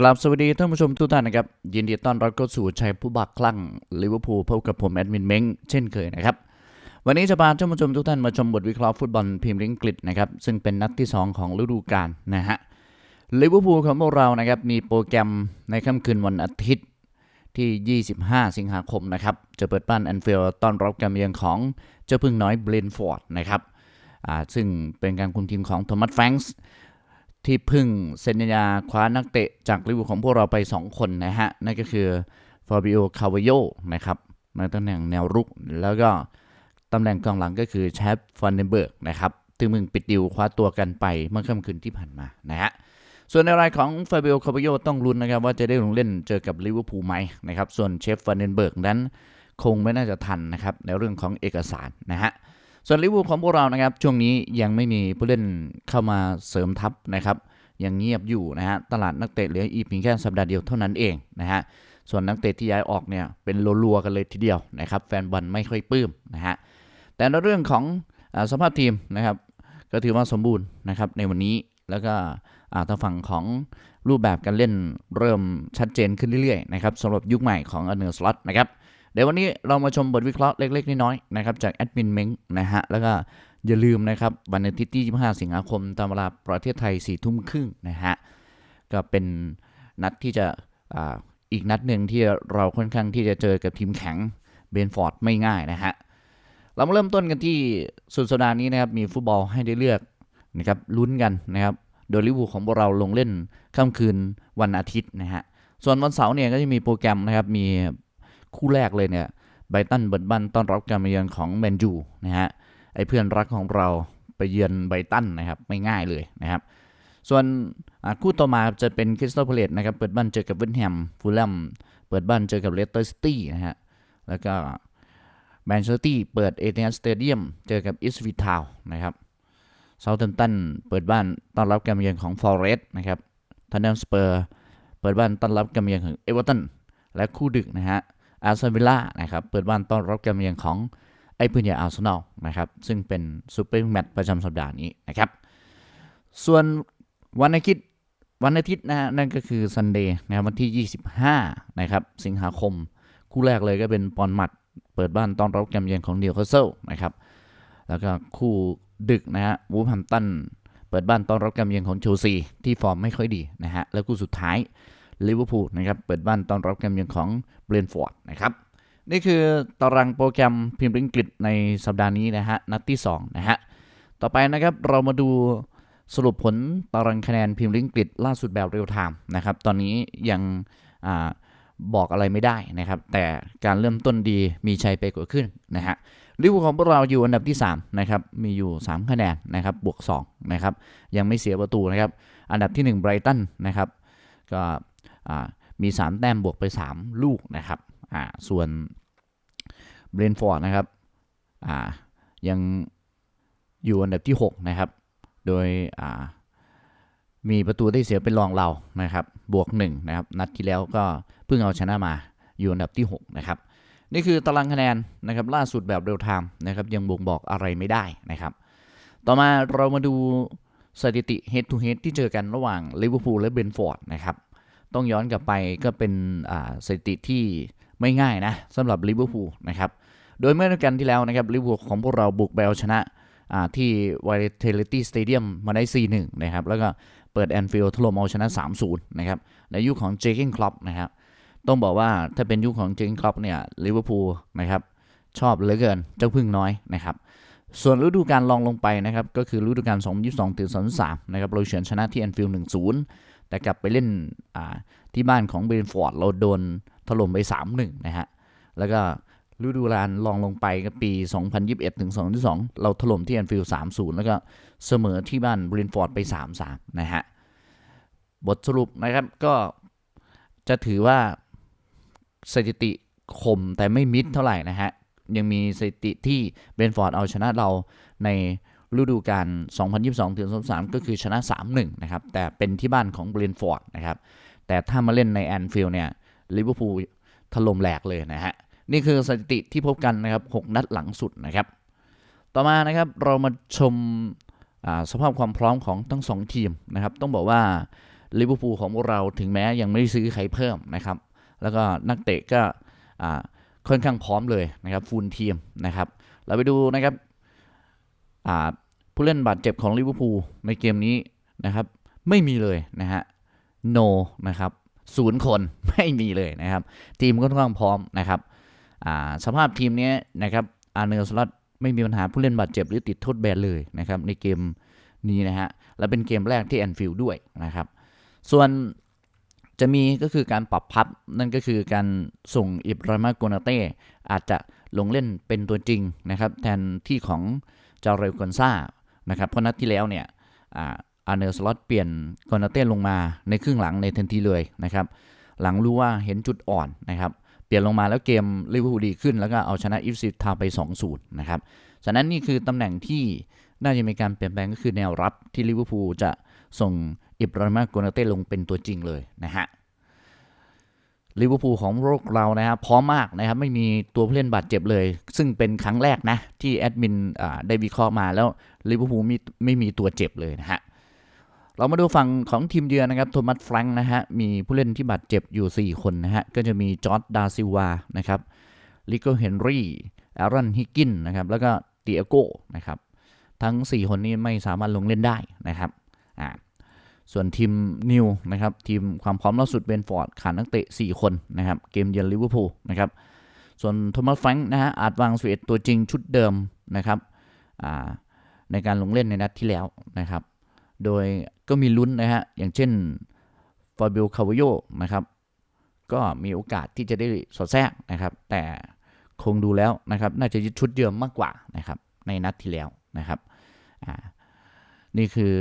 กลับสวัสดีท่านผู้ชมทุกท่านนะครับ ยินดีต้อนรับเข้าสู่ชัยผู้บักคลั่งลิเวอร์พูลพบกับผมแอดมินเม้งเช่นเคยนะครับ วันนี้จะพาท่านผู้ชมทุกท่านมาชมบทวิเคราะห์ฟุตบอลพรีเมียร์ลีกอังกฤษนะครับซึ่งเป็นนัดที่ 2 ของฤดูกาลนะฮะลิเวอร์พูลของพวกเรานะครับมีโปรแกรมในค่ำคืนวันอาทิตย์ที่ 25 สิงหาคมนะครับจะเปิดบ้านแอนฟิลด์ต้อนรับการเยือนของเจ้าพึ่งน้อยเบรนฟอร์ดนะครับอ่าซึ่งเป็นการคุมทีมของโทมัสแฟรงส์ ที่เพึ่งเซ็นญญาคว้านักเตะจากลิเวอร์พูลของพวกเราไป 2 คนนะฮะ นั่นก็คือฟาบิโอคาวโยนะครับในตำแหน่งแนวรุก แล้วก็ตำแหน่งกองหลังก็คือแชฟฟันเดนเบิร์กนะครับที่มึงปิดดิวคว้าตัวกันไปเมื่อค่ำคืนที่ผ่านมานะฮะส่วนในรายของฟาบิโอคาโยต้องลุ้นนะครับว่าจะได้ลงเล่นเจอกับลิเวอร์พูลไหมนะครับส่วนเชฟฟันเดนเบิร์กนั้นคงไม่น่าจะทันนะครับในเรื่องของเอกสารนะฮะ ส่วนลิเวอร์พูลของพวกเรานะครับ ช่วงนี้ยังไม่มีผู้เล่นเข้ามาเสริมทัพนะครับ ยังเงียบอยู่นะฮะ ตลาดนักเตะเหลืออีกเพียงแค่สัปดาห์เดียวเท่านั้นเองนะฮะ ส่วนนักเตะที่ย้ายออกเนี่ยเป็นรัวๆกันเลยทีเดียวนะครับ แฟนบอลไม่ค่อยปลื้มนะฮะ แต่ในเรื่องของอสภาพทีมนะครับ ก็ถือว่าสมบูรณ์นะครับในวันนี้ แล้วก็อ่าทางฝั่งของรูปแบบการเล่นเริ่มชัดเจนขึ้นเรื่อยๆนะครับสำหรับยุคใหม่ของอเนอร์สล็อตนะครับ ดี๋ยววันนี้เรามาชมบทวิเคราะห์เล็ก ๆ น้อยๆนะครับจากแอดมินเม้งนะฮะ แล้วก็อย่าลืมนะครับ วันอาทิตย์ที่ 25 สิงหาคมตามเวลาประเทศไทย4ทุ่มครึ่งนะฮะ ก็เป็นนัดที่จะอ่าอีกนัดหนึ่งที่เราค่อนข้างที่จะเจอกับทีมแข็งเบนฟอร์ดไม่ง่ายนะฮะ เรามาเริ่มต้นกันที่สุดสัปดาห์นี้นะครับ มีฟุตบอลให้ได้เลือกนะครับลุ้นกันนะครับ โดยลิเวอร์พูของพวกเราลงเล่นค่ำคืนวันอาทิตย์นะฮะ ส่วนวันเสาร์เนี่ยก็จะมีโปรแกรมนะครับมี คู่แรกเลยเนี่ยไบตันเบิร์ดบันต้อนรับการมาเยือนของแมนยูนะฮะไอเพื่อนรักของเราไปเยือนไบตันนะครับไม่ง่ายเลยนะครับ ส่วนคู่ต่อมาจะเป็นคริสตัลพาเลตนะครับเปิดบ้านเจอกับเวสต์แฮมฟูลแลมเปิดบ้านเจอกับเลสเตอร์ซิตี้นะฮะแล้วก็แมนเชสเตอร์เปิดเอเธนสเตเดียมเจอกับอิสวิทาวนะครับเซาท์แฮมป์ตันเปิดบ้านต้อนรับการมาเยือนของฟอร์เรสต์นะครับทันเดมสเปอร์เปิดบ้านต้อนรับการมาเยือนของเอเวอร์ตันและคู่ดึกนะฮะ อาร์เซนวิลล่านะครับเปิดบ้านต้อนรับการมาเยือนของไอ้พื้นใหญ่อาร์เซนอลนะครับซึ่งเป็นซูเปอร์แมตช์ประจำสัปดาห์นี้นะครับส่วนวันอาทิตย์วันอาทิตย์นะฮะนั่นก็คือซันเดย์นะครับวันที่ 25 นะครับ สิงหาคม คู่แรกเลยก็เป็นปอนมัด เปิดบ้านต้อนรับการมเยือนของนิวคาสเซิลนะครับ แล้วก็คู่ดึกนะฮะวูฟแฮมตันเปิดบ้านต้อนรับการมเยือนของเชซีที่ฟอร์มไม่ค่อยดีนะฮะแล้วคู่สุดท้าย ลิเวอร์พูลนะครับ เปิดบ้านต้อนรับการมเยือนของเบรนฟอร์ดนะครับ นี่คือตารางโปรแกรมพรีเมียร์อังกฤษในสัปดาห์นี้นะฮะ นัดที่ 2 นะฮะ ต่อไปนะครับเรามาดูสรุปผลตารางคะแนนพรีเมียร์อังกฤษล่าสุดแบบเรียลไทม์นะครับ ตอนนี้ยังอบอกอะไรไม่ได้นะครับ แต่การเริ่มต้นดีมีชัยไปกว่าขึ้นนะฮะลิเวอร์พูลของพวกเราอยู่อันดับที่3นะครับ มีอยู่ 3 คะแนนนะครับ บวก2นะครับ ยังไม่เสียประตูนะครับ อันดับที่1ไบรตันนะครับ ก็ มี 3 แต้มบวกไป 3 ลูกนะครับส่วนเบรนฟอร์ดนะครับยังอยู่อันดับที่ 6 นะครับ โดยมีประตูได้เสียเป็นรองเรานะครับ บวก1นะครับ นัดที่แล้วก็เพิ่งเอาชนะมาอยู่อันดับที่ 6 นะครับ นี่คือตารางคะแนนนะครับล่าสุดแบบเรียลไทม์นะครับยังบ่งบอกอะไรไม่ได้นะครับ ต่อมาเรามาดูสถิติ head to head ที่เจอกันระหว่างลิเวอร์พูลและเบนฟอร์ดนะครับ ต้องย้อนกลับไปก็เป็นสถิติที่ไม่ง่ายนะสำหรับลิเวอร์พูลนะครับโดยเมื่อกาลที่แล้วนะครับลิเวอร์พูลของพวกเราบุกไปเอาชนะที่ว i ยเทเลตี้สเตเดียมมาได้ 4-1 นะครับ แล้วก็เปิดแอนฟิลด์ถล่มเอาชนะ 3-0 นะครับ ในยุคของเจคิงคลอปนะครับ ต้องบอกว่าถ้าเป็นยุคของเจคิงคลอปเนี่ยลิเวอร์พูลนะครับ ชอบเหลือเกิน เจ้าพึ่งน้อยนะครับ ส่วนฤดูกาลรองลงไปนะครับ ก็คือฤดูกาล 2022 ถึง 2023 นะครับ เราเฉือนชนะที่แอนฟิลด์1-0 แต่กลับไปเล่นที่บ้านของเบรนฟอร์ดเราโดนถล่มไป3-1นะฮะ แล้วก็ฤดูกาลองลงไปก็ปี 2021 ถึง 2022 เราถล่มที่แอนฟิลด์3-0 แล้วก็เสมอที่บ้านเบรนฟอร์ดไป 3-3 นะฮะ บทสรุปนะครับก็จะถือว่าสถิติคมแต่ไม่มิดเท่าไหร่นะฮะ ยังมีสถิติที่เบรนฟอร์ดเอาชนะเราใน ฤดูกาล 2022ถึง2023 ก็คือชนะ 3-1 นะครับ แต่เป็นที่บ้านของเบรนท์ฟอร์ดนะครับ แต่ถ้ามาเล่นในแอนฟิลด์เนี่ยลิเวอร์พูลถล่มแหลกเลยนะฮะ นี่คือสถิติที่พบกันนะครับ 6 นัดหลังสุดนะครับ ต่อมานะครับเรามาชมอ่าสภาพความพร้อมของทั้ง 2 ทีมนะครับ ต้องบอกว่าลิเวอร์พูลของพวกเราถึงแม้ยังไม่ได้ซื้อใครเพิ่มนะครับ แล้วก็นักเตะก็อ่าค่อนข้างพร้อมเลยนะครับฟูลทีมนะครับ เราไปดูนะครับอ่า ผู้เล่นบาดเจ็บของลิเวอร์พูลในเกมนี้นะครับ ไม่มีเลยนะฮะ no นะครับศูนย์คนไม่มีเลยนะครับ ทีมค่อนข้างพร้อมนะครับสภาพทีมนี้นะครับอาร์เนลสล็อตไม่มีปัญหาผู้เล่นบาดเจ็บหรือติดโทษแบนเลยนะครับในเกมนี้นะฮะและเป็นเกมแรกที่แอนฟิลด์ด้วยนะครับ ส่วนจะมีก็คือการปรับพับนั่นก็คือการส่งอิบราฮิมาโกนาเต้อาจจะลงเล่นเป็นตัวจริงนะครับ แทนที่ของ จาเรลกอนซานะครับเพราะนัดที่แล้วเนี่ยอาอร์เนลสล็อตเปลี่ยนโกนาเต้ลงมาในครึ่งหลังในทันทีเลยนะครับหลังรู้ว่าเห็นจุดอ่อนนะครับเปลี่ยนลงมาแล้วเกมลิเวอร์พูลดีขึ้น แล้วก็เอาชนะอิฟซิทาไป 2-0นะครับฉะนั้นนี่คือตำแหน่งที่น่าจะมีการเปลี่ยนแปลงก็คือแนวรับที่ลิเวอร์พูลจะส่งอิบราฮิมาโกนาเต้ลงเป็นตัวจริงเลยนะฮะ ลิเวอร์พูลของโลกเรานะครับพร้อมมากนะครับ ไม่มีตัวผู้เล่นบาดเจ็บเลย ซึ่งเป็นครั้งแรกนะ ที่แอดมินได้วิเคราะห์มาแล้วลิเวอร์พูลมีไม่มีตัวเจ็บเลยนะฮะเรามาดูฝั่งของทีมเยือนนะครับโทมัสแฟรงค์นะฮะมีผู้เล่นที่บาดเจ็บอยู่ 4 คนนะฮะก็จะมีจอร์ดดาซิวานะครับลิโกเฮนรี่แอรอนฮิกกินนะครับแล้วก็เตียโกนะครับทั้ง 4 คนนี้ไม่สามารถลงเล่นได้นะครับอ่า ส่วนทีมนิวนะครับทีมความพร้อมล่าสุดเบนฟอร์ดขาดนักเตะ 4 คนนะครับเกมเยือนลิเวอร์พูลนะครับส่วนโทมัสแฟงค์นะฮะอาจวางสเวตตัวจริงชุดเดิมนะครับในการลงเล่นในนัดที่แล้วนะครับ โดยก็มีลุ้นนะฮะอย่างเช่นฟาเบ o คาวโยนะครับก็มีโอกาสที่จะได้สอดแทรกนะครับ แต่คงดูแล้วนะครับ น่าจะยึดชุดเดิมมากกว่านะครับ ในนัดที่แล้วนะครับนี่คือ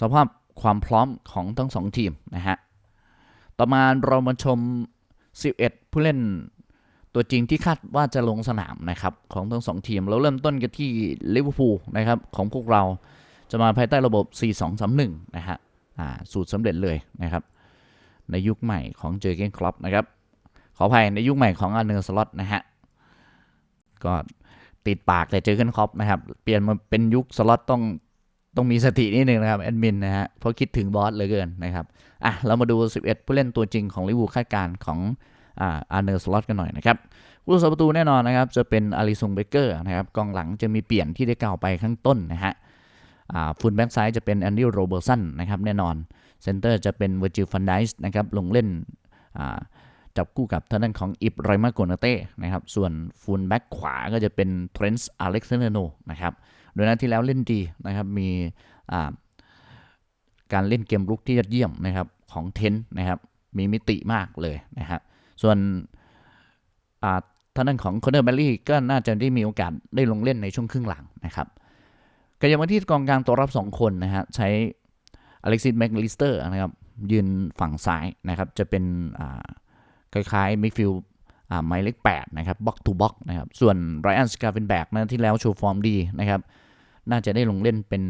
สภาพ ความพร้อมของทั้งสองทีมนะฮะ ต่อมาเรามาชม 11 ผู้เล่นตัวจริงที่คาดว่าจะลงสนามนะครับของทั้งสองทีม เราเริ่มต้นกันที่ลิเวอร์พูลนะครับของพวกเราจะมาภายใต้ระบบ 4-2-3-1 นะฮะอ่าสูตรสำเร็จเลยนะครับ ในยุคใหม่ของเจอเกนครอปนะครับ ขออภัยในยุคใหม่ของอาร์เนอร์สล็อตนะฮะ ก็ติดปากแต่เจอเกนครอปนะครับ เปลี่ยนมาเป็นยุคสล็อตต้อง ต้องมีสตินิดนึงนะครับแอดมินนะฮะเพราะคิดถึงบอสเหลือเกินนะครับอะเรามาดู 11 ผู้เล่นตัวจริงของลิเวอร์พูลคาดการณ์ของอ่าอาร์เนอร์สล็อตกันหน่อยนะครับผู้รักษาประตูแน่นอนนะครับ จะเป็นอาริซงเบเกอร์นะครับกองหลังจะมีเปลี่ยนที่ได้กล่าวไปข้างต้นนะฮะฟุตแบ็กซ้ายจะเป็นแอนดี้โรเบอร์สันนะครับแน่นอนเซนเตอร์จะเป็นเวอร์จิลฟันไดส์นะครับลงเล่นจับคู่กับทางด้านของอิบไรมาโกนาเต้นะครับส่วนฟูลแบ็กขวาก็จะเป็นเทรนส์อเล็กซานเดโนนะครับ โดยนัดที่แล้วเล่นดีนะครับ มีการเล่นเกมรุกที่ยอดเยี่ยมนะครับของเทนนะครับ มีมิติมากเลยนะครับส่วนท่างด้นของคอนเนอร์แบลลี่ก็น่าจะได้มีโอกาสได้ลงเล่นในช่วงครึ่งหลังนะครับก็ยังมาที่กองกลางตัวรับ 2 คนนะฮะใช้อเล็กซิสแมกลิสเตอร์นะครับยืนฝั่งซ้ายนะครับ จะเป็นคล้ายๆมิดฟิลด์ หมายเลข8นะครับบ็อกทูบ็อกนะครับ ส่วนไรอันสกาเฟนแบกนะที่แล้วโชว์ฟอร์มดีนะครับ น่าจะได้ลงเล่นเป็น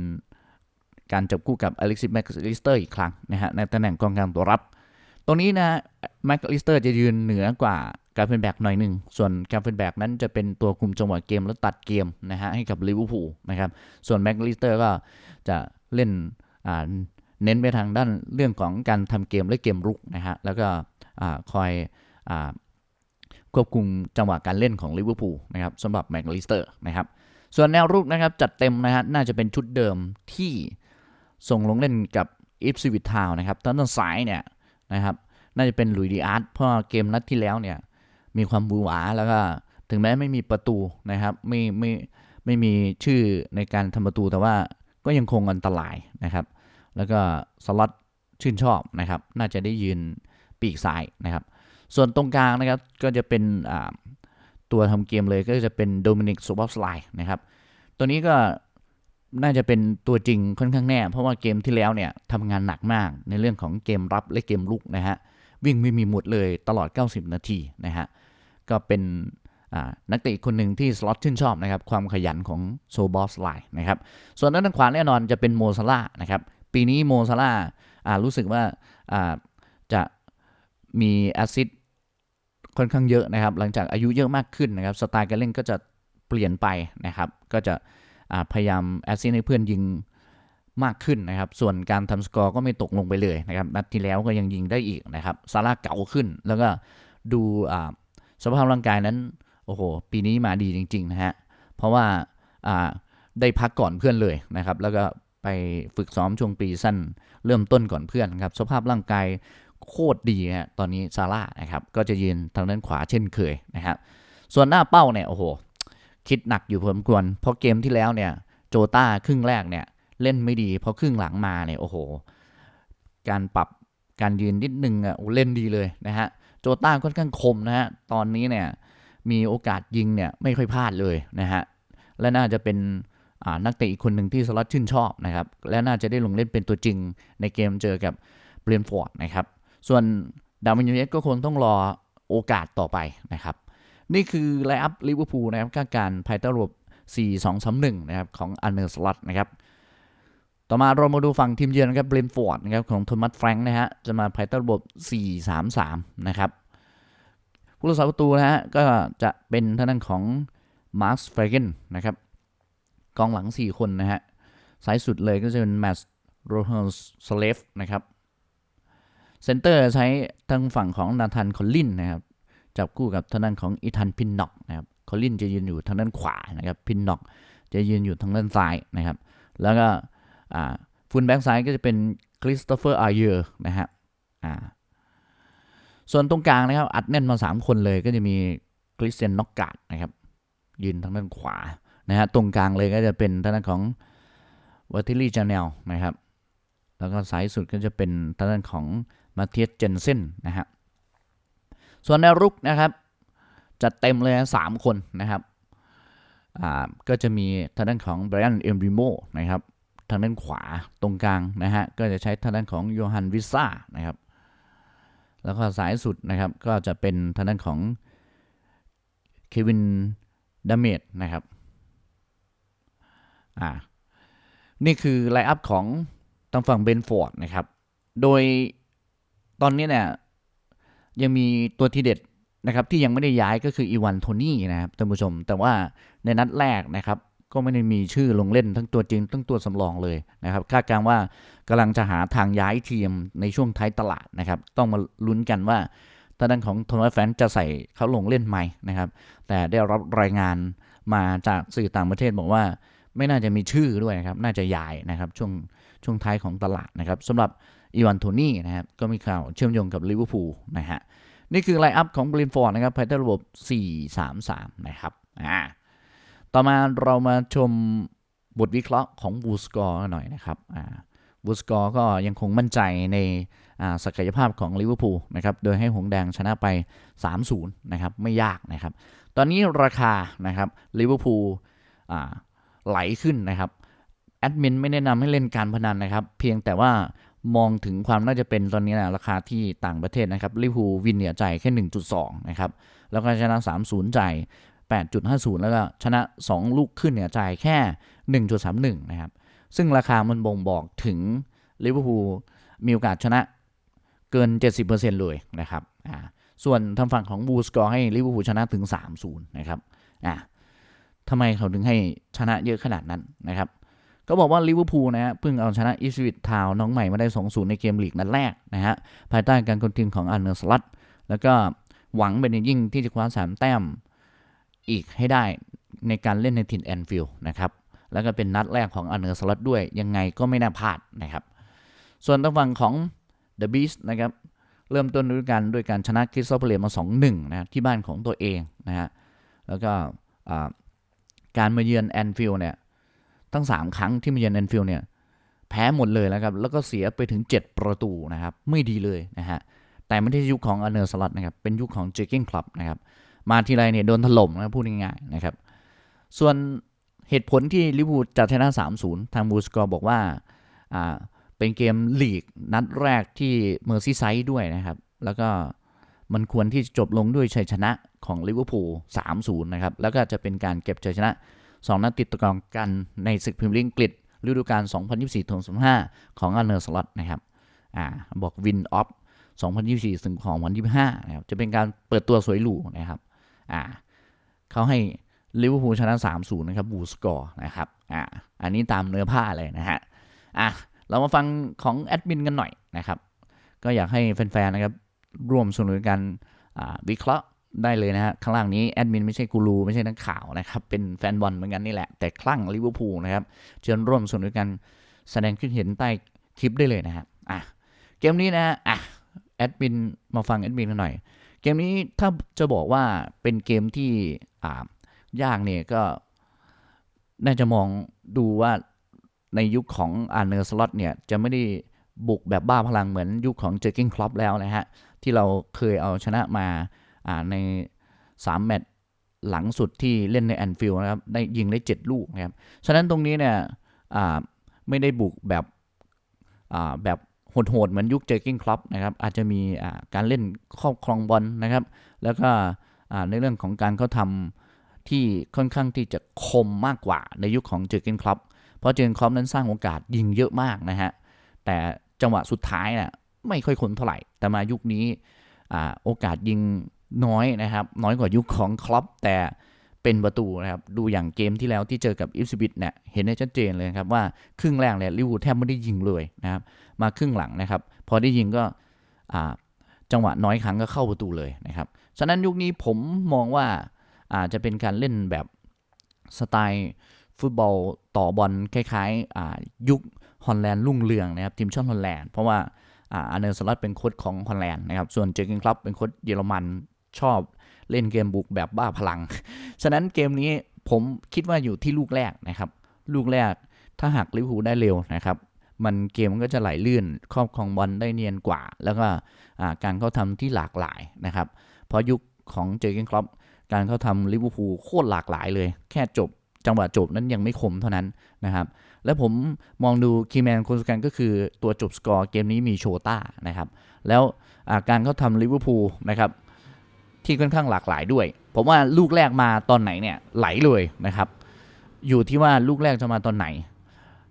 การจับคู่กับอเล็กซิสแมกลิสเตอร์อีกครั้งนะฮะในตำแหน่งกองกลางตัวรับ ตรงนี้นะแมกลิสเตอร์จะยืนเหนือกว่าการเป็นแบกหน่อยหนึ่ง ส่วนการเป็นแบกนั้นจะเป็นตัวคุมจังหวะเกมแล้วตัดเกมนะฮะให้กับลิเวอร์พูลนะครับ ส่วนแม็กลิสเตอร์ก็จะเล่นเน้นไปทางด้านเรื่องของการทำเกมและเกมรุกนะฮะแล้วก็คอยอ ควบคุมจังหวะการเล่นของลิเวอร์พูลนะครับสำหรับแม็กลิสเตอร์นะครับส่วนแนวรุกนะครับจัดเต็มนะฮะน่าจะเป็นชุดเดิมที่ส่งลงเล่นกับอิฟซิวิททาวนะครับทางด้นซ้ายเนี่ยนะครับน่าจะเป็นลุยดีอาร์ตเพราะเกมนัดที่แล้วเนี่ยมีความบูหวาแล้วก็ถึงแม้ไม่มีประตูนะครับไม่ไม่ไม่มีชื่อในการทำประตูแต่ว่าก็ยังคงอันตรายนะครับ แล้วก็สล็อตชื่นชอบนะครับ น่าจะได้ยืนปีกซ้ายนะครับ ส่วนตรงกลางนะครับก็จะเป็นตัวทำเกมเลยก็จะเป็นโดมินิกซูบอฟสไลนะครับ ตัวนี้ก็น่าจะเป็นตัวจริงค่อนข้างแน่ เพราะว่าเกมที่แล้วเนี่ยทำงานหนักมากในเรื่องของเกมรับและเกมลุกนะฮะวิ่งไม่มีหมดเลยตลอด 90 นาทีนะฮะก็เป็นนักเตะคนหนึ่งที่สล็อตชื่นชอบนะครับความขยันของโซบอสไลน์นะครับส่วนด้านขวาแน่นอนจะเป็นโมซาล่านะครับปีนี้โมซาล่ารู้สึกว่าจะมีแอซิด ค่อนข้างเยอะนะครับ หลังจากอายุเยอะมากขึ้นนะครับสไตล์การเล่นก็จะเปลี่ยนไปนะครับ ก็จะพยายามแอซิดให้เพื่อนยิงมากขึ้นนะครับ ส่วนการทำสกอร์ก็ไม่ตกลงไปเลยนะครับ นัดที่แล้วก็ยังยิงได้อีกนะครับซาร่าเก่าขึ้น แล้วก็ดูสภาพร่างกายนั้น โอ้โห ปีนี้มาดีจริง ๆ นะฮะ เพราะว่าได้พักก่อนเพื่อนเลยนะครับ แล้วก็ไปฝึกซ้อมช่วงปีสั้นเริ่มต้นก่อนเพื่อนครับ สภาพร่างกาย โคตรดีฮะตอนนี้ซาร่านะครับก็จะยืนทางด้านขวาเช่นเคยนะครับส่วนหน้าเป้าเนี่ยโอ้โหคิดหนักอยู่พอสมควรเพราะเกมที่แล้วเนี่ยโจต้าครึ่งแรกเนี่ยเล่นไม่ดีเพอครึ่งหลังมาเนี่ยโอ้โห การปรับการยืนนิดนึงอะเล่นดีเลยนะฮะโจต้าค่อนข้างคมนะฮะตอนนี้เนี่ยมีโอกาสยิงเนี่ยไม่ค่อยพลาดเลยนะฮะและน่าจะเป็นนักเตะอีกคนหนึ่งที่สล็อตชื่นชอบนะครับและน่าจะได้ลงเล่นเป็นตัวจริงในเกมเจอกับเบรนฟอร์ดนะครับ ส่วนดาวินยูเนสก็คงต้องรอโอกาสต่อไปนะครับ นี่คือไลอัพลิเวอร์พูลนะครับคาการภายใต้ระบบ 4-2-3-1 นะครับ ของอันเนอร์สล็อตนะครับ ต่อมาเรามาดูฝั่งทีมเยือนนะครับเบรนฟอร์ดนะครับของโทมัสแฟรงค์นะฮะจะมาภายใต้ระบบ 4-3-3 นะครับผู้รักษาประตูนะฮะก็จะเป็นท่างด้นของมาร์คเฟรเกนนะครับกองหลัง 4 คนนะฮะซ้ายสุดเลยก็จะเป็นแมตต์โรเฮลสเลฟนะครับ เซนเตอร์ใช้ทางฝั่งของนาธานคอลลินนะครับ จับคู่กับทางด้านของอีธานพินน็อกนะครับ คอลลินจะยืนอยู่ทางด้านขวานะครับ พินน็อกจะยืนอยู่ทางด้านซ้ายนะครับ แล้วก็ฟุตแบ็กซ้ายก็จะเป็นคริสโตเฟอร์อาเยอร์นะฮะอ่าส่วนตรงกลางนะครับ อัดแน่นมา 3 คนเลยก็จะมีคริสเตียนน็อกกาดนะครับ ยืนทางด้านขวานะฮะตรงกลางเลยก็จะเป็นทางด้านของวัตติลี่จานเนลนะครับ แล้วก็สายสุดก็จะเป็นทางด้านของ มาเทียสเจนเซนนะฮะส่วนแนวรุกนะครับจัดเต็มเลยสามคนนะครับก็จะมีทางด้านของไบรอันเอมริโมนะครับทางด้านขวาตรงกลางนะฮะก็จะใช้ทางด้านของโยฮันวิซ่านะครับแล้วก็สายสุดนะครับก็จะเป็นทางด้านของเควินดาเมดนะครับอ่านี่คือไลน์อัพของทางฝั่งเบนฟอร์ดนะครับ โดย ตอนนี้เนี่ยยังมีตัวที่เด็ดนะครับที่ยังไม่ได้ย้ายก็คืออีวานโทนี่นะครับท่านผู้ชม แต่ว่าในนัดแรกนะครับก็ไม่ได้มีชื่อลงเล่นทั้งตัวจริงทั้งตัวสำรองเลยนะครับคาดการณ์ว่ากำลังจะหาทางย้ายทีมในช่วงท้ายตลาดนะครับ ต้องมาลุ้นกันว่าทางด้านของโทมัสแฟนจะใส่เขาลงเล่นไหมนะครับ แต่ได้รับรายงานมาจากสื่อต่างประเทศบอกว่า ไม่น่าจะมีชื่อด้วยนะครับ น่าจะย้ายนะครับช่วงช่วงท้ายของตลาดนะครับสำหรับ อีวานโทนี่นะครับก็มีข่าวเชื่อมโยงกับลิเวอร์พูลนะฮะนี่คือไลน์อัพของบรินฟอร์ดนะครับภายใต้ระบบ 4-3-3 นะครับอ่าต่อมาเรามาชมบทวิเคราะห์ของบูสกอร์หน่อยนะครับอ่าบูสกอร์ก็ยังคงมั่นใจในศักยภาพของลิเวอร์พูลนะครับ โดยให้หงแดงชนะไป 3-0 นะครับ ไม่ยากนะครับ ตอนนี้ราคานะครับลิเวอร์พูลไหลขึ้นนะครับ แอดมินไม่แนะนำให้เล่นการพนันนะครับ เพียงแต่ว่า มองถึงความน่าจะเป็นตอนนี้นะราคาที่ต่างประเทศนะครับลิเวอร์พูวินเนี่ยจ่ายแค่ 1.2 นะครับ แล้วก็ชนะ 3-0 จ่าย 8.50 แล้วก็ชนะ 2 ลูกขึ้นเนี่ยจ่ายแค่ 1.31 นะครับ ซึ่งราคามันบ่งบอกถึงลิเวอร์พูลมีโอกาสชนะเกิน 70%เลยนะครับอ่าส่วนทางฝั่งของบูสกอร์ให้ลิเวอร์พูลชนะถึง 3-0 นะครับอ่าทำไมเขาถึงให้ชนะเยอะขนาดนั้นนะครับ ก็บอกว่าลิเวอร์พูลนะฮะเพิ่งเอาชนะอิสวิตทาวน้องใหม่มาได้ 2-0 ในเกมลีกนัดแรกนะฮะภายใต้การคุมทีมของอันเนอร์สลัตแล้วก็หวังเป็นอย่างยิ่งที่จะคว้าสามแต้มอีกให้ได้ในการเล่นในถิ่นแอนฟิลด์นะครับแล้วก็เป็นนัดแรกของอันเนอร์สลัตด้วยยังไงก็ไม่น่าพลาดนะครับส่วนทางฝั่งของเดอะบีสนะครับเริ่มต้นด้วยกันด้วยการชนะคริสตัลเพลมา 2-1 นะที่บ้านของตัวเองนะฮะแล้วก็การมาเยือนแอนฟิลด์เนี่ย ทั้ง 3 ครั้งที่มาเยือนแอนฟิลด์เนี่ยแพ้หมดเลยแล้วครับ แล้วก็เสียไปถึง 7 ประตูนะครับ ไม่ดีเลยนะฮะ แต่ไม่ใช่ยุคของอเนอร์สลัดนะครับ เป็นยุคของเจคกิ้งคลับนะครับ มาทีไรเนี่ยโดนถล่มนะพูดง่ายๆนะครับ ส่วนเหตุผลที่ลิเวอร์พูลจะชนะ 3-0 ทางบูสกอร์บอกว่าอ่า เป็นเกมลีกนัดแรกที่เมอร์ซี่ไซด์ด้วยนะครับ แล้วก็มันควรที่จะจบลงด้วยชัยชนะของลิเวอร์พูล3-0 นะครับ แล้วก็จะเป็นการเก็บชัยชนะ 2 นัดติดต่อกันในศึกพรีเมียร์ลีกอังกฤษฤดูกาล 2024-2025 ของอันเนอร์สล็อตนะครับอ่าบอกวินออฟ2024ถึงของวันที่5นะครับจะเป็นการเปิดตัวสวยหรูนะครับอ่าเขาให้ลิเวอร์พูลชนะ 3-0 นะครับบูสกอร์นะครับอ่าอันนี้ตามเนื้อผ้าเลยนะฮะอะเรามาฟังของแอดมินกันหน่อยนะครับ ก็อยากให้แฟนๆนะครับร่วมสนุนกันอ่าวิเคราะห์ ได้เลยนะฮะข้างล่างนี้แอดมินไม่ใช่กูรูไม่ใช่นักข่าวนะครับ เป็นแฟนบอลเหมือนกันนี่แหละ แต่คลั่งลิเวอร์พูลนะครับเชิญร่วมสนุนกันแสดงคิดเห็นใต้คลิปได้เลยนะฮะอะเกมนี้นะอะแอดมินมาฟังแอดมินกันหน่อย เกมนี้ถ้าจะบอกว่าเป็นเกมที่อ่ายากเนี่ยก็น่าจะมองดูว่าในยุคของอาร์เนอร์สล็อตเนี่ยจะไม่ได้บุกแบบบ้าพลังเหมือนยุคของเจอร์กินคลอปแล้วนะฮะที่เราเคยเอาชนะมา ใน 3 แมตช์หลังสุดที่เล่นในแอนฟิลด์นะครับได้ยิงได้ 7 ลูกนะครับฉะนั้นตรงนี้เนี่ยอ่าไม่ได้บุกแบบอ่าแบบโหดๆเหมือนยุคเจอกินคลอปนะครับอาจจะมีอ่าการเล่นครอบครองบอลนะครับ แล้วก็อ่าในเรื่องของการเขาทำที่ค่อนข้างที่จะคมมากกว่าในยุคของเจอกินคลอปเพราะเจอกินคลอปนั้นสร้างโอกาสยิงเยอะมากนะฮะแต่จังหวะสุดท้ายน่ะไม่ค่อยคนเท่าไหร่ แต่มายุคนี้อ่าโอกาสยิง น้อยนะครับ น้อยกว่ายุคของคลอปแต่เป็นประตูนะครับ ดูอย่างเกมที่แล้วที่เจอกับอิฟซิบิทเนี่ยเห็นได้ชัดเจนเลยครับว่าครึ่งแรกเนี่ยลิเวอร์พูแทบไม่ได้ยิงเลยนะครับ มาครึ่งหลังนะครับ พอได้ยิงก็จังหวะน้อยครั้งก็เข้าประตูเลยนะครับฉะนั้นยุคนี้ผมมองว่าอาจจะเป็นการเล่นแบบสไตล์ฟุตบอลต่อบอลคล้ายๆอ่ายุคฮอลแลนด์รุ่งเรืองนะครับทีมชาติฮอลแลนด์เพราะว่าอ่าเนอร์สลอตเป็นโค้ชของฮอลแลนด์นะครับส่วนเจอร์เกนคลับเป็นโค้ชเยอรมัน ชอบเล่นเกมบุกแบบบ้าพลัง ฉะนั้นเกมนี้ผมคิดว่าอยู่ที่ลูกแรกนะครับ ลูกแรกถ้าหากลิเวอร์พูลได้เร็วนะครับ มันเกมมันก็จะไหลลื่นครอบครองบอลได้เนียนกว่า แล้วก็การเข้าทำที่หลากหลายนะครับ เพราะยุคของเจอร์เกนคลับการเข้าทำลิเวอร์พูลโคตรหลากหลายเลย แค่จบจังหวะจบนั้นยังไม่คมเท่านั้นนะครับ แล้วผมมองดูคีแมนคนสำคัญก็คือตัวจบสกอร์เกมนี้มีโชต้านะครับ แล้วการเข้าทำลิเวอร์พูลนะครับ ที่ค่อนข้างหลากหลายด้วย ผมว่าลูกแรกมาตอนไหนเนี่ยไหลเลยนะครับ อยู่ที่ว่าลูกแรกจะมาตอนไหน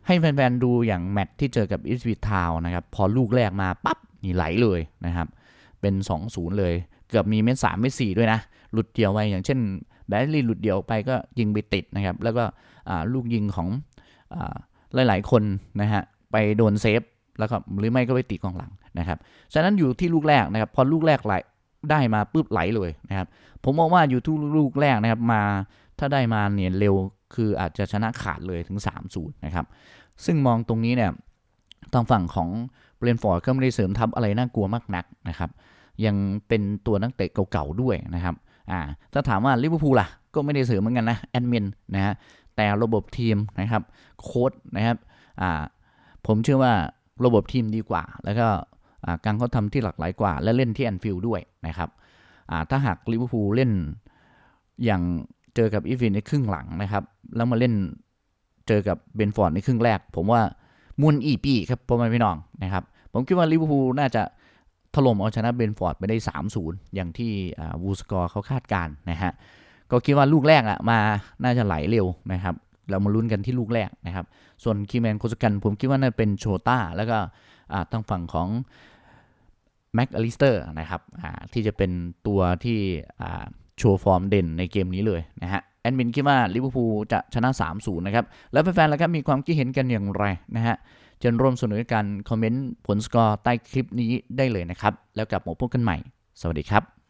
ให้แฟนๆดูอย่างแมตช์ที่เจอกับอิสวิททาวนะครับ พอลูกแรกมาปั๊บนี่ไหลเลยนะครับ เป็น 2-0 เลย เกือบมีเม็ดสามเม็ดสี่ด้วยนะ หลุดเดียวไปอย่างเช่นแบดลี่หลุดเดียวไปก็ยิงไปติดนะครับ แล้วก็ลูกยิงของอหลาย ๆ คนนะฮะไปโดนเซฟแล้วก็หรือไม่ก็ไปตีกองหลังนะครับ ฉะนั้นอยู่ที่ลูกแรกนะครับ พอลูกแรกไหล ได้มาปุ๊บไหลเลยนะครับ ผมมองว่าอยู่ที่ลูกแรกนะครับมาถ้าได้มาเนี่ยเร็วคืออาจจะชนะขาดเลยถึง3-0นะครับ ซึ่งมองตรงนี้เนี่ยทางฝั่งของเบรนฟอร์ดก็ไม่ได้เสริมทัพอะไรน่ากลัวมากนักนะครับ ยังเป็นตัวนักเตะเก่าๆด้วยนะครับอ่าถ้าถามว่าลิเวอร์พูลล่ะก็ไม่ได้เสริมเหมือนกันนะแอดมินนะฮะแต่ระบบทีมนะครับโค้ดนะครับอ่าผมเชื่อว่าระบบทีมดีกว่า แล้วก็ การเขาทำที่หลากหลายกว่า และเล่นที่แอนฟิลด์ด้วยนะครับถ้าหากลิเวอร์พูลเล่นอย่างเจอกับอีฟินในครึ่งหลังนะครับ แล้วมาเล่นเจอกับเบนฟอร์ดในครึ่งแรก ผมว่ามวนอีปีครับพ่อแม่พี่น้องนะครับ ผมคิดว่าลิเวอร์พูลน่าจะถล่มเอาชนะเบนฟอร์ดไปได้ 3-0 อย่างที่วูสกอร์เขาคาดการณ์นะฮะก็คิดว่าลูกแรกอะมาน่าจะไหลเร็วนะครับ เรามาลุ้นกันที่ลูกแรกนะครับ ส่วนคีแมนโคสกันผมคิดว่าน่าเป็นโชต้า แล้วก็ทางฝั่งของ แม็กอลิสเตอร์นะครับที่จะเป็นตัวที่โชว์ฟอร์มเด่นในเกมนี้เลยนะฮะแอดมินคิดว่าลิเวอร์พูลจะชนะ 3-0 นะครับ แล้วแฟนๆแล้วครับมีความคิดเห็นกันอย่างไรนะฮะเชิญร่วมสนุนกันคอมเมนต์ผลสกอร์ใต้คลิปนี้ได้เลยนะครับ แล้วกลับมาพบกันใหม่ สวัสดีครับ